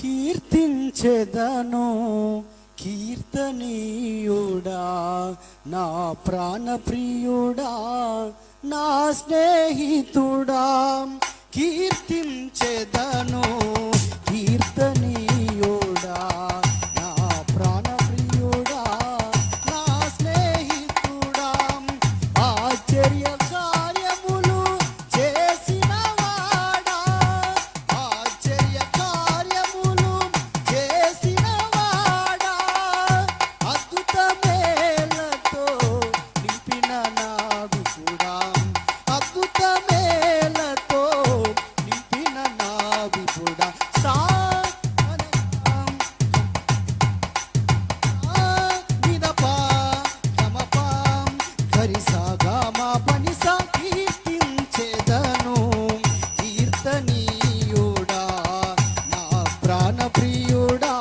కీర్తించెదను కీర్తనీయుడా నా ప్రాణప్రియుడా నా స్నేహితుడా. కీర్తించెదను కీర్తనీ హరిసాగా మా పని సాకీర్తించేదను కీర్తనీయుడా నా ప్రాణప్రియుడా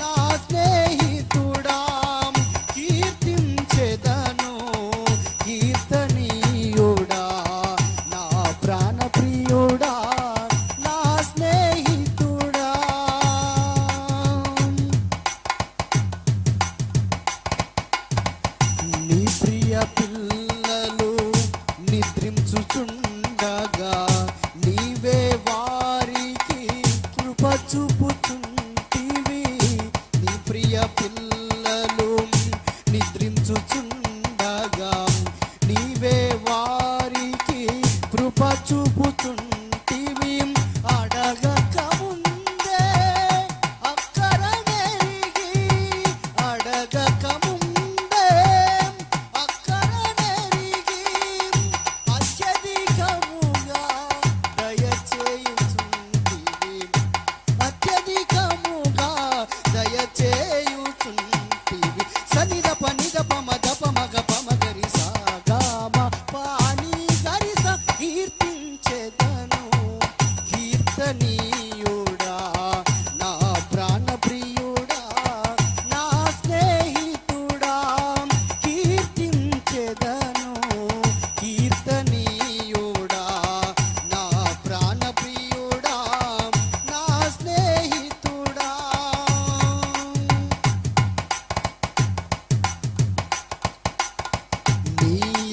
నా స్నేహితుడా కీర్తించేదను. కీర్తనీయుడా పిల్లలు నిద్రించుచుండగా నీవే వారికి కృప చూపుచుంటివి. నీ ప్రియ పిల్ల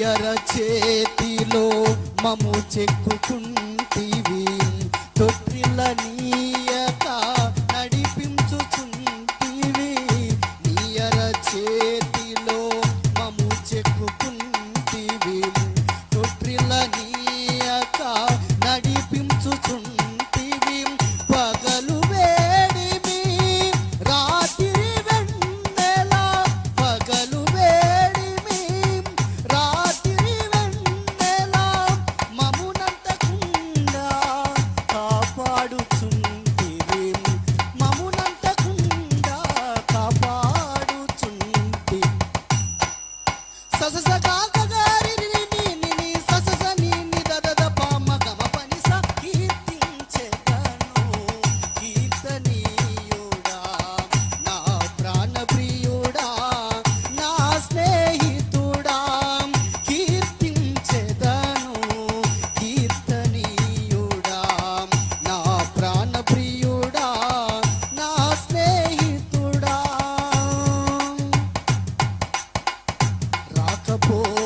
బిగ్గర చేతిలో మము చెక్కుకుంటివి. తొట్టిల నీ Cause it's a the.